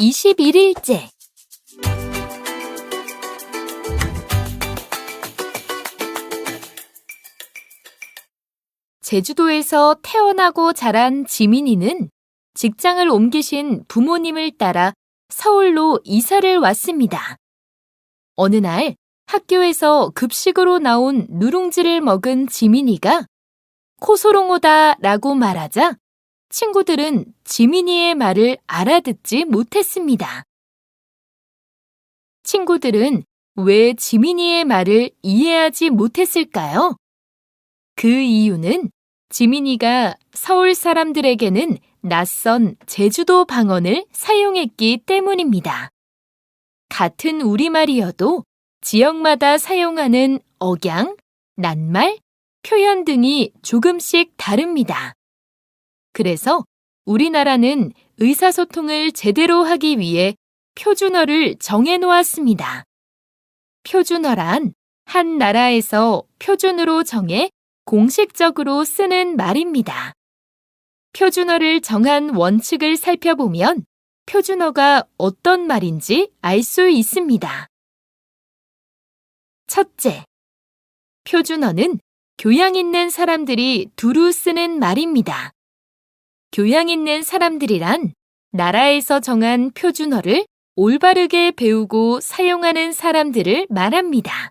21일째 제주도에서 태어나고 자란 지민이는 직장을 옮기신 부모님을 따라 서울로 이사를 왔습니다. 어느 날 학교에서 급식으로 나온 누룽지를 먹은 지민이가 코소롱오다 라고 말하자 친구들은 지민이의 말을 알아듣지 못했습니다. 친구들은 왜 지민이의 말을 이해하지 못했을까요? 그 이유는 지민이가 서울 사람들에게는 낯선 제주도 방언을 사용했기 때문입니다. 같은 우리말이어도 지역마다 사용하는 억양, 낱말, 표현 등이 조금씩 다릅니다. 그래서 우리나라는 의사소통을 제대로 하기 위해 표준어를 정해 놓았습니다. 표준어란 한 나라에서 표준으로 정해 공식적으로 쓰는 말입니다. 표준어를 정한 원칙을 살펴보면 표준어가 어떤 말인지 알 수 있습니다. 첫째, 표준어는 교양 있는 사람들이 두루 쓰는 말입니다. 교양 있는 사람들이란 나라에서 정한 표준어를 올바르게 배우고 사용하는 사람들을 말합니다.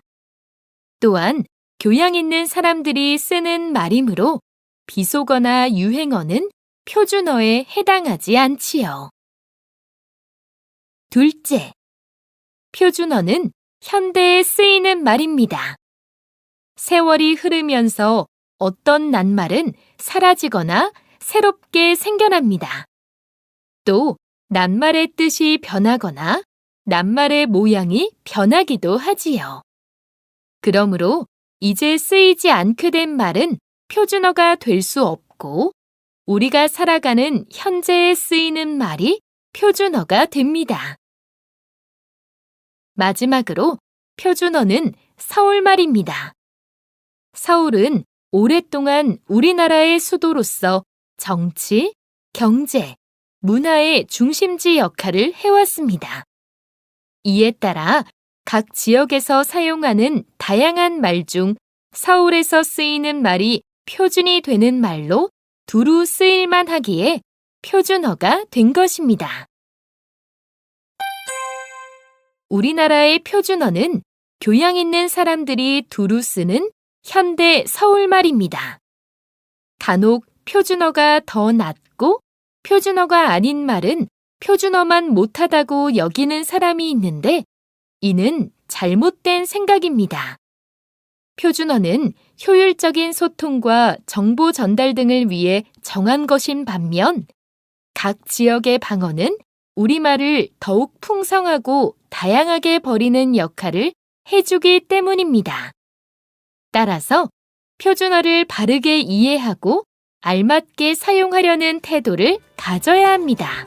또한 교양 있는 사람들이 쓰는 말이므로 비속어나 유행어는 표준어에 해당하지 않지요. 둘째, 표준어는 현대에 쓰이는 말입니다. 세월이 흐르면서 어떤 낱말은 사라지거나 새롭게 생겨납니다. 또 낱말의 뜻이 변하거나 낱말의 모양이 변하기도 하지요. 그러므로 이제 쓰이지 않게 된 말은 표준어가 될 수 없고 우리가 살아가는 현재에 쓰이는 말이 표준어가 됩니다. 마지막으로 표준어는 서울말입니다. 서울은 오랫동안 우리나라의 수도로서 정치, 경제, 문화의 중심지 역할을 해왔습니다. 이에 따라 각 지역에서 사용하는 다양한 말 중 서울에서 쓰이는 말이 표준이 되는 말로 두루 쓰일만 하기에 표준어가 된 것입니다. 우리나라의 표준어는 교양 있는 사람들이 두루 쓰는 현대 서울말입니다. 간혹 표준어가 더 낫고 표준어가 아닌 말은 표준어만 못하다고 여기는 사람이 있는데 이는 잘못된 생각입니다. 표준어는 효율적인 소통과 정보 전달 등을 위해 정한 것인 반면 각 지역의 방언은 우리말을 더욱 풍성하고 다양하게 버리는 역할을 해주기 때문입니다. 따라서 표준어를 바르게 이해하고 알맞게 사용하려는 태도를 가져야 합니다.